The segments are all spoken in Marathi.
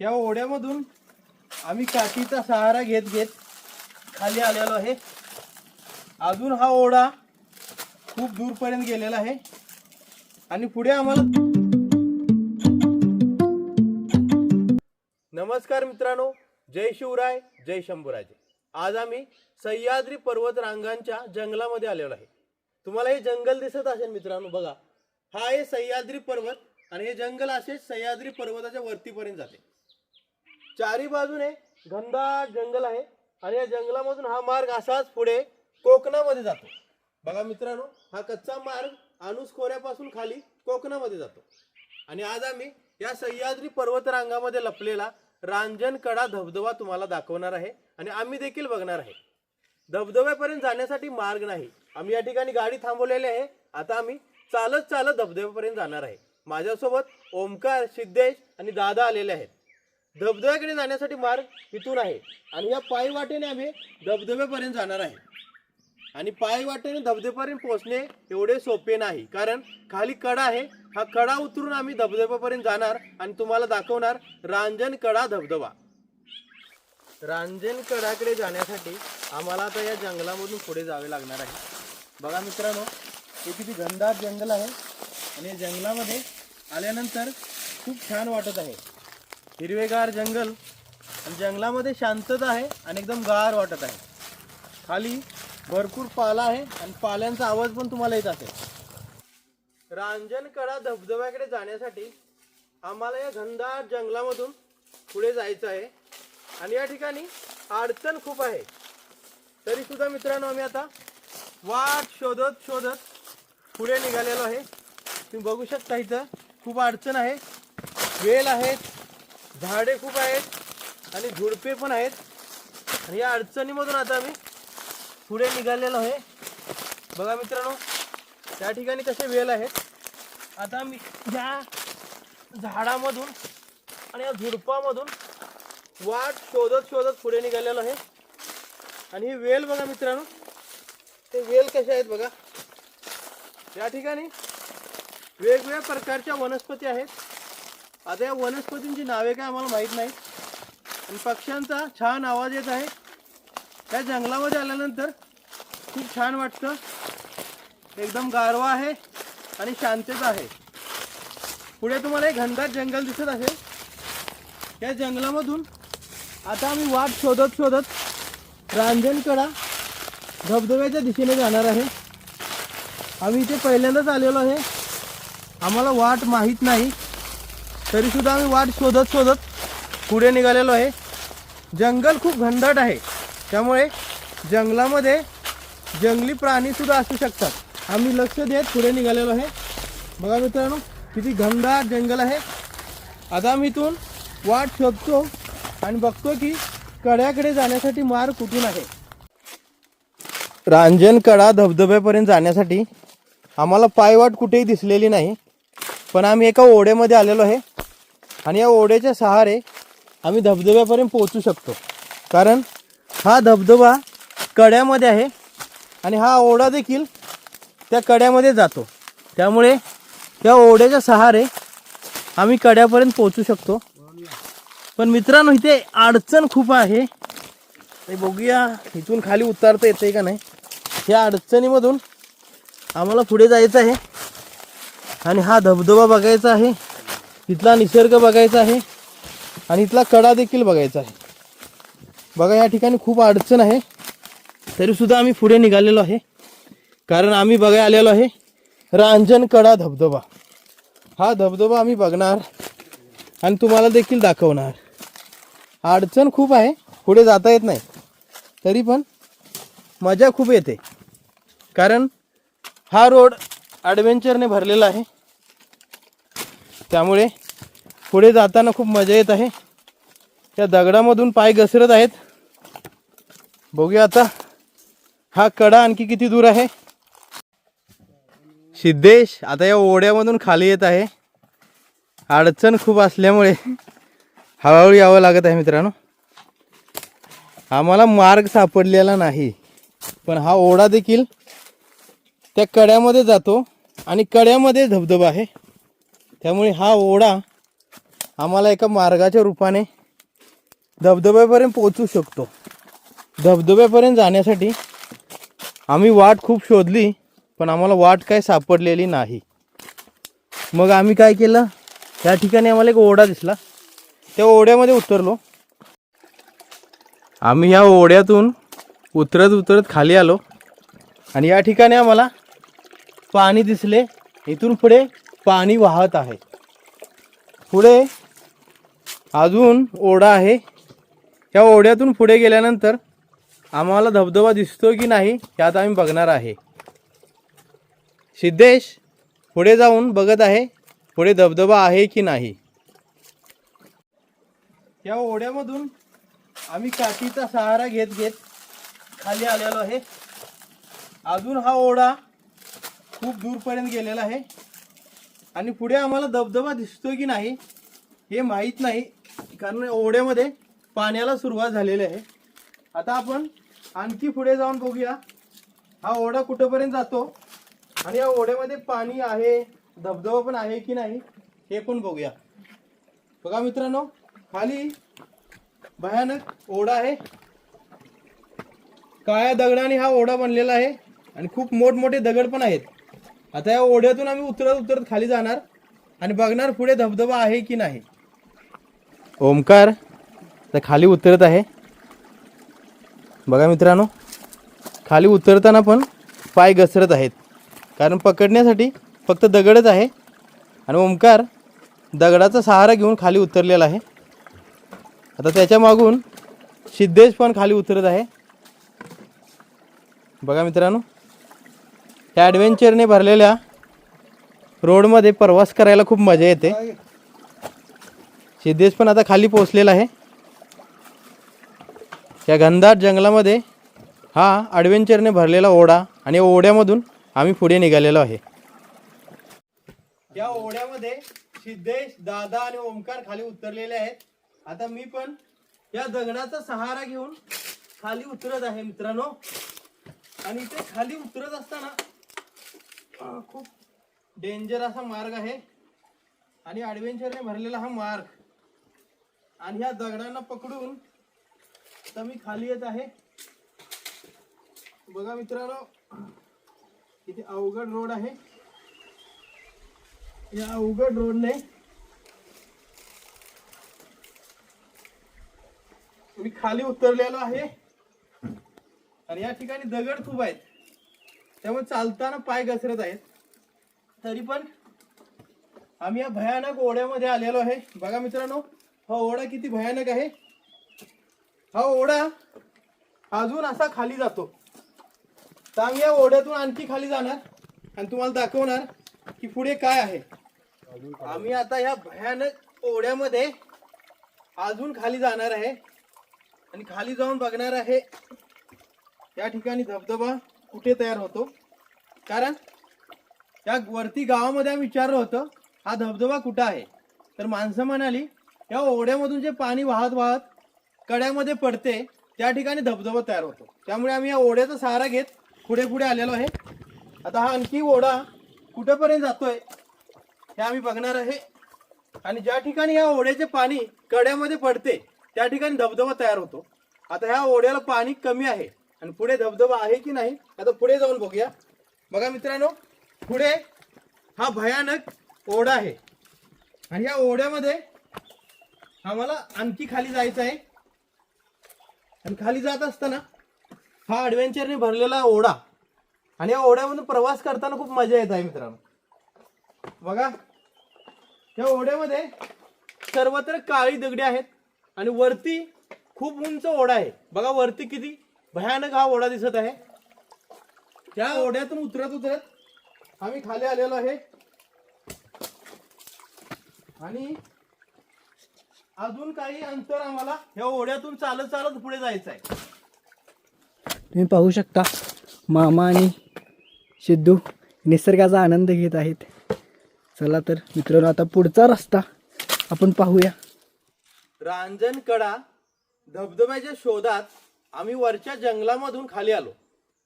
या ओढ्यामधून आम्ही काठीचा सहारा घेत घेत खाली आलेलो आहे. अजून हा ओढा खूप दूरपर्यंत गेलेला आहे. आणि पुढे आम्हाला नमस्कार मित्रांनो जय शिवराय जय शंभूराजे. आज आम्ही सह्याद्री पर्वत रांगांच्या जंगलामध्ये आलेलो आहे. तुम्हाला हे जंगल दिसत असेल मित्रांनो बघा. हा आहे सह्याद्री पर्वत आणि हे जंगल असे सह्याद्री पर्वताच्या वरतीपर्यंत जाते. चारी बाजूने घनदाट जंगल आहे आणि या जंगलामधून हा मार्ग असाच पुढे कोकणामध्ये जातो. बघा मित्रांनो हा कच्चा मार्ग अनुस खोऱ्यापासून खाली कोकणामध्ये जातो. आणि आज आम्ही या सह्याद्री पर्वतरांगामध्ये लपलेला रांजणकडा धबधबा तुम्हाला दाखवणार आहे आणि आम्ही देखील बघणार आहे. धबधब्यापर्यंत जाण्यासाठी मार्ग नाही. आम्ही या ठिकाणी गाडी थांबवलेली आहे. आता आम्ही चालत चालत धबधब्यापर्यंत जाणार आहे. माझ्यासोबत ओमकार सिद्धेश आणि दादा आलेले आहेत. धबधब्याकडे जाण्यासाठी मार्ग इथून आहे. आणि या पायी वाटेने आम्ही धबधब्यापर्यंत जाणार आहे. आणि पायी वाटेने धबधब्यापर्यंत पोहोचणे एवढे सोपे नाही. कारण खाली कडा आहे. हा कडा उतरून आम्ही धबधब्यापर्यंत जाणार आणि तुम्हाला दाखवणार रांजण कडा धबधबा. रांजण कडाकडे जाण्यासाठी आम्हाला आता या जंगलामधून पुढे जावे लागणार आहे. बघा मित्रांनो हे किती घनदाट जंगल आहे. आणि या जंगलामध्ये आल्यानंतर खूप छान वाटत आहे. हिरवेगार जंगल आणि जंगलामध्ये शांतता आहे आणि एकदम गार वाटत आहे. खाली भरपूर पाला आहे आणि पाल्यांचा आवाज पण तुम्हाला येत असेल. रांजणकडा धबधब्याकडे जाण्यासाठी आम्हाला या घनदाट जंगलामधून पुढे जायचं आहे. आणि या ठिकाणी अडचण खूप आहे. तरी सुद्धा मित्रांनो आम्ही आता वाट शोधत शोधत पुढे निघालेलो आहे. तुम्ही बघू शकता इथं खूप अडचण आहे. वेल आहेत. झाडे खूप आहेत आणि झुडपे पण आहेत. आणि या अडचणीमधून आता आम्ही पुढे निघालेलो आहे. बघा मित्रांनो त्या ठिकाणी कसे वेल आहेत. आता मी या झाडामधून आणि या झुडपामधून वाट शोधत शोधत पुढे निघालेलो आहे. आणि ही वेल बघा मित्रांनो ते वेल कसे आहेत बघा. या ठिकाणी वेगवेगळ्या प्रकारच्या वनस्पती आहेत. आता या वनस्पतींची नावे काय आम्हाला माहीत नाही आणि पक्ष्यांचा छान आवाज येत आहे. या जंगलामध्ये आल्यानंतर खूप छान वाटतं. एकदम गारवा आहे आणि शांतता आहे. पुढे तुम्हाला एक घनदाट जंगल दिसत असेल या जंगलामधून आता आम्ही वाट शोधत शोधत रांजणकडा धबधब्याच्या दिशेने जाणार आहे. आम्ही इथे पहिल्यांदाच आलेलो आहे. आम्हाला वाट माहीत नाही. तरीसुद्धा आम्ही वाट शोधत शोधत पुढे निघालेलो आहे. जंगल खूप घनदाट आहे. त्यामुळे जंगलामध्ये जंगली प्राणीसुद्धा असू शकतात. आम्ही लक्ष देत पुढे निघालेलो आहे. बघा मित्रांनो किती घनदाट जंगल आहे. आता आम्ही इथून वाट शोधतो आणि बघतो की कड्याकडे जाण्यासाठी मार्ग कुठून आहे. रांजणकडा धबधब्यापर्यंत जाण्यासाठी आम्हाला पायवाट कुठेही दिसलेली नाही. पण आम्ही एका ओढ्यामध्ये आलेलो आहे. आणि या ओढ्याच्या सहारे आम्ही धबधब्यापर्यंत पोहोचू शकतो. कारण हा धबधबा कड्यामध्ये आहे आणि हा ओढा देखील त्या कड्यामध्ये जातो. त्यामुळे त्या ओढ्याच्या सहारे आम्ही कड्यापर्यंत पोहोचू शकतो. पण मित्रांनो इथे अडचण खूप आहे. ते बघूया इथून खाली उतरता येते का नाही? या अडचणीमधून आम्हाला पुढे जायचं आहे. आणि हा धबधबा बघायचा आहे. इथला निसर्ग बघायचा आहे आणि इथला कडा देखील बघायचा आहे. बघा या ठिकाणी खूप अडचण आहे. तरीसुद्धा आम्ही पुढे निघालेलो आहे. कारण आम्ही बघायला आलेलो आहे रांजणकडा धबधबा. हा धबधबा आम्ही बघणार आणि तुम्हाला देखील दाखवणार. अडचण खूप आहे पुढे जाता येत नाही. तरी पण मजा खूप येते. कारण हा रोड ॲडव्हेंचरने भरलेला आहे. त्यामुळे पुढे जाताना खूप मजा येत आहे. त्या दगडामधून पाय घसरत आहेत. बघूया आता हा कडा आणखी किती दूर आहे. सिद्धेश आता या ओढ्यामधून खाली येत आहे. अडचण खूप असल्यामुळे हळूहळू यावं लागत आहे मित्रांनो. आम्हाला मार्ग सापडलेला नाही पण हा ओढा देखील त्या कड्यामध्ये जातो आणि कड्यामध्ये धबधबा आहे. त्यामुळे हा ओढा आम्हाला एका मार्गाच्या रूपाने धबधब्यापर्यंत पोचू शकतो. धबधब्यापर्यंत जाण्यासाठी आम्ही वाट खूप शोधली पण आम्हाला वाट काय सापडलेली नाही. मग आम्ही काय केलं? त्या ठिकाणी आम्हाला एक ओढा दिसला. त्या ओढ्यामध्ये उतरलो. आम्ही ह्या ओढ्यातून उतरत उतरत खाली आलो आणि या ठिकाणी आम्हाला पाणी दिसले. इथून पुढे पाणी वाहत आहे. पुढे अजून ओढा आहे. या ओढ्यातून पुढे गेल्यानंतर आम्हाला धबधबा दिसतो की नाही हे आता आम्ही बघणार आहे. सिद्धेश पुढे जाऊन बघत आहे पुढे धबधबा आहे की नाही. या ओढ्यामधून आम्ही काठीचा सहारा घेत घेत खाली आलेलो आहे. अजून हा ओढा खूप दूरपर्यंत गेलेला आहे. आणि पुढे आम्हाला धबधबा दिसतोय की नाही हे माहीत नाही कारण ओढ्यामध्ये पाण्याला सुरुवात झालेली आहे. आता आपण आणखी पुढे जाऊन बघूया. हा ओढा कुठंपर्यंत जातो आणि या ओढ्यामध्ये पाणी आहे धबधबा पण आहे की नाही हे पण बघूया. बघा मित्रांनो खाली भयानक ओढा आहे. काळ्या दगडाने हा ओढा बनलेला आहे आणि खूप मोठमोठे दगड पण आहेत. आता या ओढ्यातून आम्ही उतरत उतरत खाली जाणार आणि बघणार पुढे धबधबा आहे की नाही. ओमकार तर खाली उतरत आहे. बघा मित्रांनो खाली उतरताना पण पाय घसरत आहेत. कारण पकडण्यासाठी फक्त दगडच आहे. आणि ओमकार दगडाचा सहारा घेऊन खाली उतरलेला आहे. आता त्याच्या मागून सिद्धेश पण खाली उतरत आहे. बघा मित्रांनो त्या ॲडव्हेंचरने भरलेल्या रोडमध्ये प्रवास करायला खूप मजा येते. सिद्धेश पण आता खाली पोचलेला आहे. या घनदाट जंगलामध्ये हा ॲडव्हेंचरने भरलेला ओढा आणि ओढ्यामधून आम्ही पुढे निघालेलो आहे. या ओढ्यामध्ये सिद्धेश दादा आणि ओमकार खाली उतरलेले आहेत. आता मी पण या दगडाचा सहारा घेऊन खाली उतरत आहे मित्रांनो. आणि इथे खाली उतरत असताना अं, खूप डेंजर असा मार्ग आहे. आणि ॲडव्हेंचरने भरलेला हा मार्ग. आणि ह्या दगडांना पकडून आता मी खाली येत आहे. बघा मित्रांनो इथे अवघड रोड आहे. या अवघड रोडने मी खाली उतरलेलो आहे. आणि या ठिकाणी दगड खूप आहेत. त्यामुळे चालताना पाय घसरत आहेत. तरी पण आम्ही या भयानक ओढ्यामध्ये आलेलो आहे. बघा मित्रांनो हा ओढा किती भयानक आहे. हा ओढा अजून असा खाली जातो. तर आम्ही या ओढ्यातून आणखी खाली जाणार आणि तुम्हाला दाखवणार की पुढे काय आहे. आम्ही आता या भयानक ओढ्यामध्ये अजून खाली जाणार आहे. आणि खाली जाऊन बघणार आहे. या ठिकाणी धबधबा कुठे तयार होतो? कारण या वरती गावामध्ये आम्ही विचारलं होतं हा धबधबा कुठं आहे? तर माणसं म्हणाली या ओढ्यामधून जे पाणी वाहत वाहत कड्यामध्ये पडते त्या ठिकाणी धबधबा तयार होतो. त्यामुळे आम्ही या ओढ्याचा सहारा घेत पुढे पुढे आलेलो आहे. आता हा आणखी ओढा कुठेपर्यंत जातोय हे आम्ही बघणार आहे. आणि ज्या ठिकाणी या ओढ्याचे पाणी कड्यामध्ये पडते त्या ठिकाणी धबधबा तयार होतो. आता ह्या ओढ्याला पाणी कमी आहे. आणि पुढे धबधबा आहे की नाही आता पुढे जाऊन बघूया. बघा मित्रांनो पुढे हा भयानक ओढा आहे. आणि या ओढ्यामध्ये आम्हाला आणखी खाली जायचं आहे. आणि खाली जात असताना हा ॲडव्हेंचरने भरलेला ओढा. आणि या ओढ्यामधून प्रवास करताना खूप मजा येत आहे मित्रांनो. बघा या ओढ्यामध्ये सर्वत्र काळी दगडी आहेत. आणि वरती खूप उंच ओढा आहे. बघा वरती किती भयानक हा ओढा दिसत आहे. त्या ओढ्यातून उतरत उतरत आम्ही खाली आलेलो आहे. आणि अजून काही अंतर आम्हाला या ओढ्यातून चालत चालत पुढे जायचं आहे. तुम्ही पाहू शकता मामा आणि सिद्धू निसर्गाचा आनंद घेत आहेत. चला तर मित्रांनो आता पुढचा रस्ता आपण पाहूया. रांजणकडा धबधब्याच्या शोधात आम्ही वरच्या जंगलामधून खाली आलो.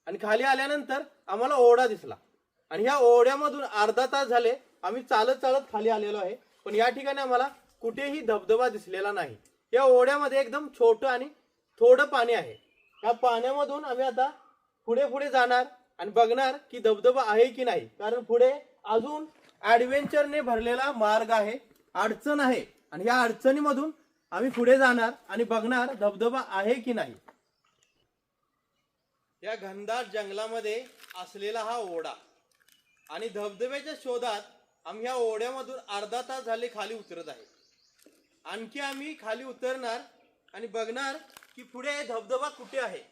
आणि खाली आल्यानंतर आम्हाला ओढा दिसला. आणि ह्या ओढ्यामधून अर्धा तास झाले आम्ही चालत चालत खाली आलेलो आहे. पण या ठिकाणी आम्हाला कुठेही धबधबा दिसलेला नाही. या ओढ्यामध्ये एकदम छोटं आणि थोडं पाणी आहे. या पाण्यामधून आम्ही आता पुढे पुढे जाणार आणि बघणार की धबधबा आहे की नाही. कारण पुढे अजून ॲडव्हेंचरने भरलेला मार्ग आहे. अडचण आहे. आणि या अडचणीमधून आम्ही पुढे जाणार आणि बघणार धबधबा आहे की नाही. या घनदाट जंगलामध्ये असलेला हा ओढा. आणि धबधब्याच्या शोधात आम्ही ह्या ओढ्यामधून अर्धा तास झाले खाली उतरत आहे. आणखी आम्ही खाली उतरणार आणि बघणार की पुढे धबधबा कुठे आहे.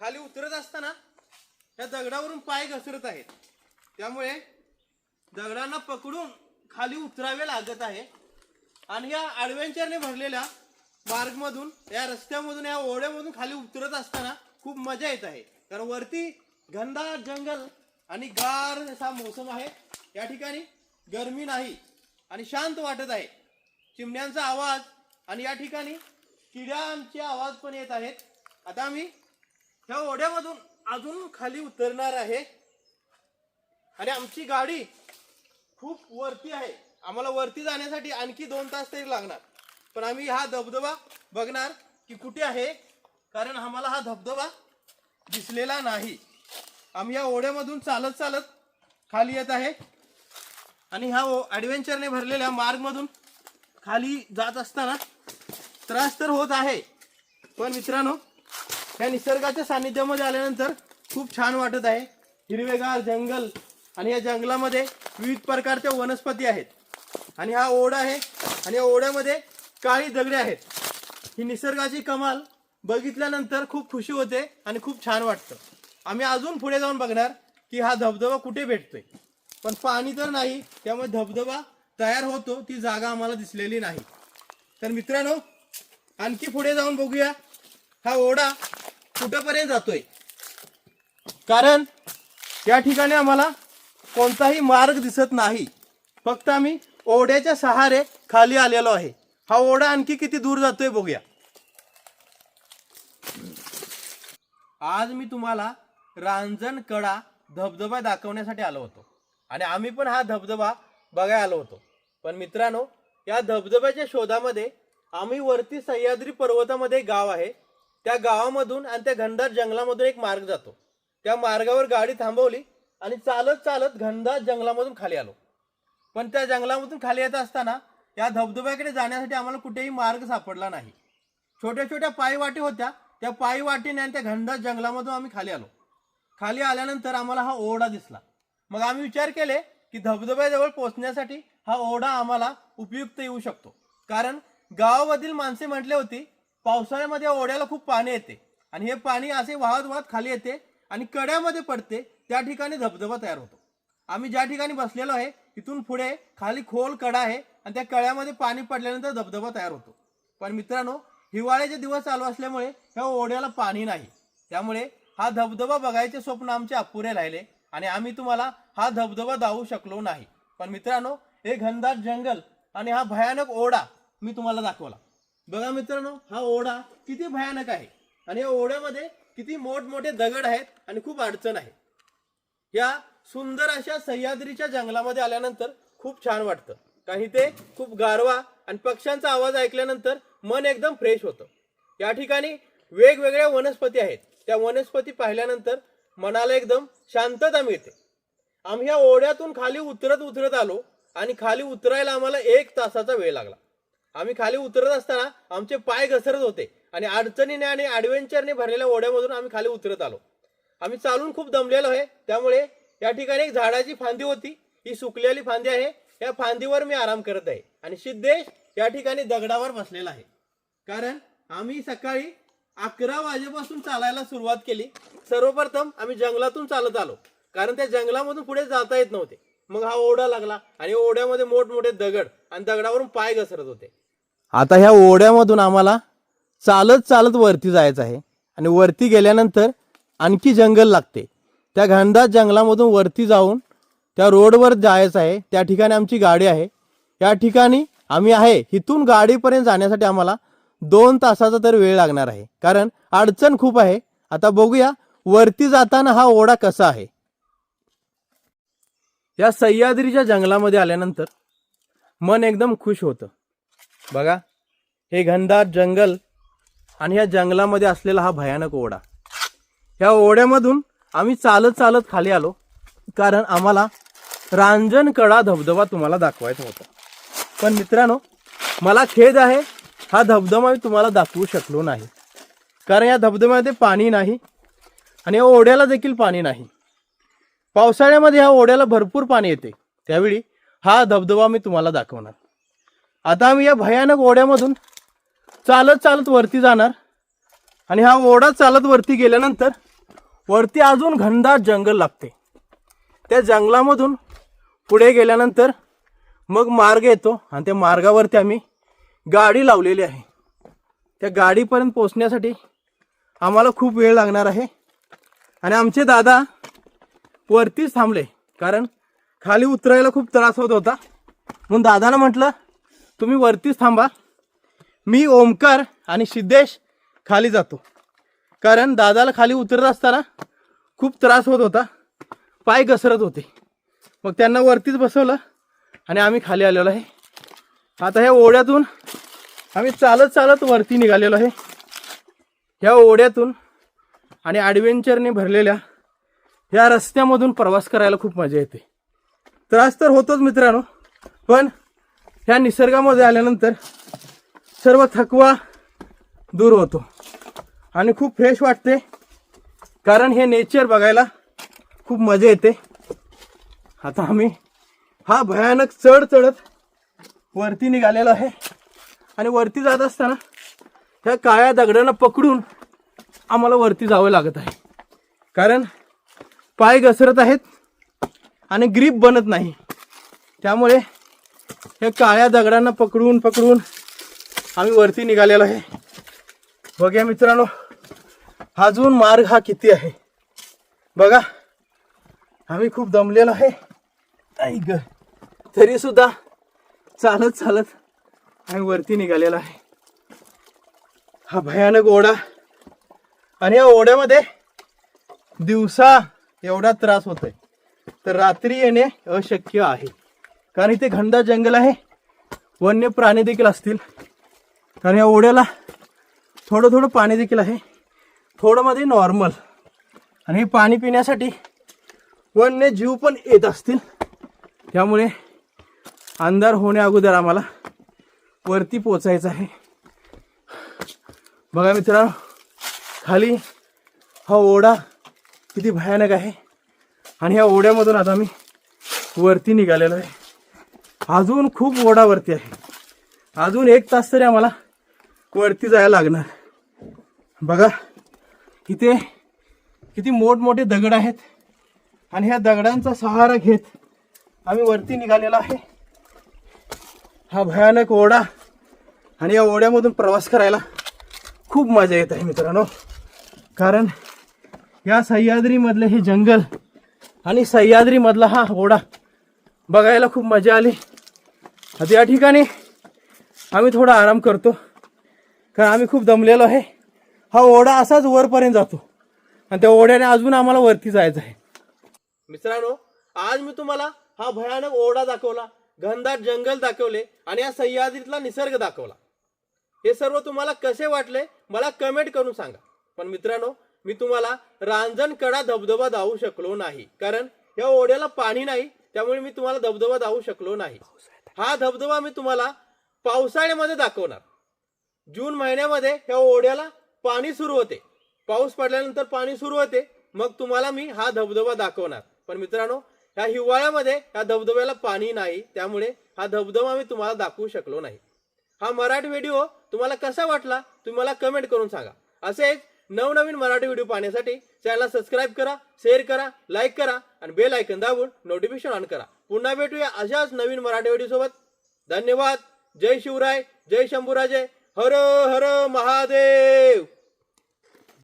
खाली उतरत असताना ह्या दगडावरून पाय घसरत आहेत. त्यामुळे दगडांना पकडून खाली उतरावे लागत आहे. आणि या ॲडव्हेंचरने भरलेल्या मार्गमधून या रस्त्यामधून या ओढ्यामधून खाली उतरत असताना खूप मजा येत आहे. कारण वरती घनदाट जंगल आणि गार असा मोसम आहे. या ठिकाणी गरमी नाही आणि शांत वाटत आहे. चिमण्यांचा आवाज आणि या ठिकाणी किड्यांचे आवाज पण येत आहेत. आता आम्ही ह्या ओढ्यामधून अजून खाली उतरणार आहे. आणि आमची गाडी खूप वरती आहे. आम्हाला वरती जाण्यासाठी आणखी दोन तास तरी लागणार. पण आम्ही हा धबधबा बघणार की कुठे आहे कारण आम्हाला हा धबधबा दिसलेला नाही. आम्ही या ओढ्यामधून चालत चालत खाली येत आहे. आणि ह्या ॲडव्हेंचरने भरलेल्या मार्गमधून खाली जात असताना त्रास तर होत आहे. पण मित्रांनो या निसर्गाच्या सान्निध्यामध्ये आल्यानंतर खूप छान वाटत आहे. हिरवेगार जंगल आणि या जंगलामध्ये विविध प्रकारच्या वनस्पती आहेत. आणि हा ओढा आहे आणि या ओढ्यामध्ये काळी दगडे आहेत. ही निसर्गाची कमाल बघितल्यानंतर खूप खुशी होते आणि खूप छान वाटतं. आम्ही अजून पुढे जाऊन बघणार की हा धबधबा कुठे भेटतोय. पण पाणी तर नाही त्यामुळे धबधबा तयार होतो ती जागा आम्हाला दिसलेली नाही. तर मित्रांनो आणखी पुढे जाऊन बघूया. हा ओढा कुठंपर्यंत जातोय? कारण या ठिकाणी आम्हाला कोणताही मार्ग दिसत नाही. फक्त आम्ही ओढ्याच्या सहारे खाली आलेलो आहे. हा ओढा आणखी किती दूर जातोय बघूया. आज मी तुम्हाला रांजण कडा धबधबा दाखवण्यासाठी आलो होतो. आणि आम्ही पण हा धबधबा बघायला आलो होतो. पण मित्रांनो या धबधब्याच्या शोधामध्ये आम्ही वरती सह्याद्री पर्वतामध्ये एक गाव आहे. त्या गावामधून आणि त्या घनदाट जंगलामधून एक मार्ग जातो. त्या मार्गावर गाडी थांबवली आणि चालत चालत घनदाट जंगलामधून खाली आलो. पण त्या जंगलामधून खाली येत असताना या धबधब्याकडे जाण्यासाठी आम्हाला कुठेही मार्ग सापडला नाही. छोट्या छोट्या पायवाटी होत्या त्या पायी वाटीने आणि त्या घनदाट जंगलामधून आम्ही खाली आलो. खाली आल्यानंतर आम्हाला हा ओढा दिसला. मग आम्ही विचार केले की धबधब्याजवळ पोहोचण्यासाठी हा ओढा आम्हाला उपयुक्त येऊ शकतो. कारण गावामधील माणसे म्हटले होती पावसाळ्यामध्ये ओढ्याला खूप पाणी येते आणि हे पाणी असे वाहत वाहत खाली येते आणि कड्यामध्ये पडते त्या ठिकाणी धबधबा तयार होतो. आम्ही ज्या ठिकाणी बसलेलो आहे इथून पुढे खाली खोल कडा आहे आणि त्या कड्यामध्ये पाणी पडल्यानंतर धबधबा तयार होतो. पण मित्रांनो हिवाळ्याचे दिवस चालू असल्यामुळे ह्या ओढ्याला पाणी नाही. त्यामुळे हा धबधबा बघायचे स्वप्न आमचे अपुरे राहिले आणि आम्ही तुम्हाला हा धबधबा दावू शकलो नाही. पण मित्रांनो हे घनदाट जंगल आणि हा भयानक ओढा मी तुम्हाला दाखवला. बघा मित्रांनो हा ओढा किती भयानक आहे आणि या ओढ्यामध्ये किती मोठमोठे दगड आहेत आणि खूप अडचण आहे. या सुंदर अशा सह्याद्रीच्या जंगलामध्ये आल्यानंतर खूप छान वाटतं. काही ते खूप गारवा आणि पक्ष्यांचा आवाज ऐकल्यानंतर मन एकदम फ्रेश होतं. या ठिकाणी वेगवेगळ्या वनस्पती आहेत. त्या वनस्पती पाहिल्यानंतर मनाला एकदम शांतता मिळते. आम्ही या ओढ्यातून खाली उतरत उतरत आलो आणि खाली उतरायला आम्हाला एक तासाचा वेळ लागला. आम्ही खाली उतरत असताना आमचे पाय घसरत होते आणि अडचणीने आणि ॲडव्हेंचरने भरलेल्या ओढ्यामधून आम्ही खाली उतरत आलो. आम्ही चालून खूप दमलेलो आहे. त्यामुळे या ठिकाणी एक झाडाची फांदी होती. ही सुकलेली फांदी आहे. या फांदीवर मी आराम करत आहे. आणि सिद्धेश या ठिकाणी दगडावर बसलेला आहे. कारण आम्ही सकाळी अकरा वाजेपासून चालायला सुरुवात केली. सर्वप्रथम आम्ही जंगलातून चालत आलो. कारण त्या जंगलामधून पुढे जाता येत नव्हते. मग हा ओढा लागला आणि ओढ्यामध्ये मोठमोठे दगड आणि दगडावरून पाय घसरत होते. आता ह्या ओढ्यामधून आम्हाला चालत चालत वरती जायचं आहे. आणि वरती गेल्यानंतर आणखी जंगल लागते. त्या घनदाट जंगलामधून वरती जाऊन त्या रोडवर जायचं आहे. त्या ठिकाणी आमची गाडी आहे. या ठिकाणी आम्ही आहे. इथून गाडीपर्यंत जाण्यासाठी आम्हाला दोन तासाचा तर वेळ लागणार आहे. कारण अडचण खूप आहे. आता बघूया वरती जाताना हा ओढा कसा आहे. या सह्याद्रीच्या जंगलामध्ये आल्यानंतर मन एकदम खुश होतं. बघा हे घनदाट जंगल आणि ह्या जंगलामध्ये असलेला हा भयानक ओढा. ह्या ओढ्यामधून आम्ही चालत चालत खाली आलो. कारण आम्हाला रांजणकडा धबधबा तुम्हाला दाखवायचा होता. पण मित्रांनो मला खेद आहे हा धबधबा मी तुम्हाला दाखवू शकलो नाही. कारण या धबधब्यामध्ये पाणी नाही आणि या ओढ्याला देखील पाणी नाही. पावसाळ्यामध्ये ह्या ओढ्याला भरपूर पाणी येते. त्यावेळी हा धबधबा मी तुम्हाला दाखवणार. आता आम्ही या भयानक ओढ्यामधून चालत चालत वरती जाणार आणि हा ओढा चालत वरती गेल्यानंतर वरती अजून घनदाट जंगल लागते. त्या जंगलामधून पुढे गेल्यानंतर मग मार्ग येतो आणि त्या मार्गावरती आम्ही गाडी लावलेली आहे. त्या गाडीपर्यंत पोचण्यासाठी आम्हाला खूप वेळ लागणार आहे. आणि आमचे दादा वरतीच थांबले कारण खाली उतरायला खूप त्रास होत होता. म्हणून दादानं म्हटलं तुम्ही वरतीच थांबा. मी ओमकार आणि सिद्धेश खाली जातो. कारण दादाला खाली उतरत असताना खूप त्रास होत होता. पाय घसरत होते. मग त्यांना वरतीच बसवलं. आणि आम्ही खाली आलेलो आहे. आता ह्या ओढ्यातून आम्ही चालत चालत वरती निघालेलो आहे. ह्या ओढ्यातून आणि ॲडव्हेंचरने भरलेल्या ह्या रस्त्यामधून प्रवास करायला खूप मजा येते. त्रास तर होतोच मित्रांनो पण ह्या निसर्गामध्ये आल्यानंतर सर्व थकवा दूर होतो. आणि खूप फ्रेश वाटते कारण हे नेचर बघायला खूप मजा येते. आता आम्ही हा भयानक चढ चढत वरती निघालेला आहे. आणि वरती जात असताना ह्या काळ्या दगडांना पकडून आम्हाला वरती जावं लागत आहे. कारण पाय घसरत आहेत आणि ग्रीप बनत नाही. त्यामुळे ह्या काळ्या दगडांना पकडून पकडून आम्ही वरती निघालेलो आहे. बघा मित्रांनो अजून मार्ग हा किती आहे? बघा आम्ही खूप दमलेलो आहे. ग. तरी सुद्धा चालत चालत आम्ही वरती निघालेला आहे. हा भयानक ओढा. आणि या ओढ्यामध्ये दिवसा एवढा त्रास होतोय. तर रात्री येणे अशक्य आहे. कारण इथे घंडा जंगल आहे. वन्य प्राणी देखील असतील. कारण या ओढ्याला थोडं थोडं पाणी देखील आहे. थोडं मध्ये नॉर्मल आणि हे पाणी पिण्यासाठी वन्य जीव पण येत असतील. त्यामुळे अंधार होण्या अगोदर आम्हाला वरती पोचायचं आहे. बघा मित्रांनो खाली हा ओढा किती भयानक आहे. आणि ह्या ओढ्यामधून आता मी वरती निघालेलो आहे. अजून खूप ओढावरती आहे. अजून एक तास तरी आम्हाला वरती जायला लागणार. बघा इथे किती मोठमोठे दगड आहेत. आणि ह्या दगडांचा सहारा घेत आम्ही वरती निघालेलो आहे. हा भयानक ओढा. आणि या ओढ्यामधून प्रवास करायला खूप मजा येत आहे मित्रांनो. कारण या सह्याद्रीमधलं हे जंगल आणि सह्याद्रीमधला हा ओढा बघायला खूप मजा आली. आता या ठिकाणी आम्ही थोडा आराम करतो. कारण आम्ही खूप दमलेलो आहे. हा ओढा असाच वरपर्यंत जातो. आणि त्या ओढ्याने अजून आम्हाला वरती जायचं आहे. मित्रांनो आज मी तुम्हाला हा भयानक ओढा दाखवला घनदाट जंगल दाखवले आणि या सह्याद्रीतला निसर्ग दाखवला. हे सर्व तुम्हाला कसे वाटले मला कमेंट करून सांगा. पण मित्रांनो मी तुम्हाला रांजणकडा धबधबा दावू शकलो नाही. कारण या ओढ्याला पाणी नाही त्यामुळे मी तुम्हाला धबधबा धावू शकलो नाही. हा धबधबा मी तुम्हाला पावसाळ्यामध्ये दाखवणार. जून महिन्यामध्ये ह्या ओढ्याला पाणी सुरू होते. पाऊस पडल्यानंतर पाणी सुरू होते मग तुम्हाला मी हा धबधबा दाखवणार. पण मित्रांनो ह्या हिवाळ्यामध्ये ह्या धबधब्याला पाणी नाही त्यामुळे हा धबधबा मी तुम्हाला दाखवू शकलो नाही. हा मराठी व्हिडिओ तुम्हाला कसा वाटला तुम्ही मला कमेंट करून सांगा. असेच नवनवीन मराठी व्हिडिओ पाहण्यासाठी चॅनलला सबस्क्राईब करा शेअर करा लाईक करा आणि बेल ऐकन दाबून नोटिफिकेशन ऑन करा. पुन्हा भेटूया अशाच नवीन मराठी व्हिडिओ सोबत धन्यवाद. जय शिवराय जय शंभूराजे. हर हर महादेव.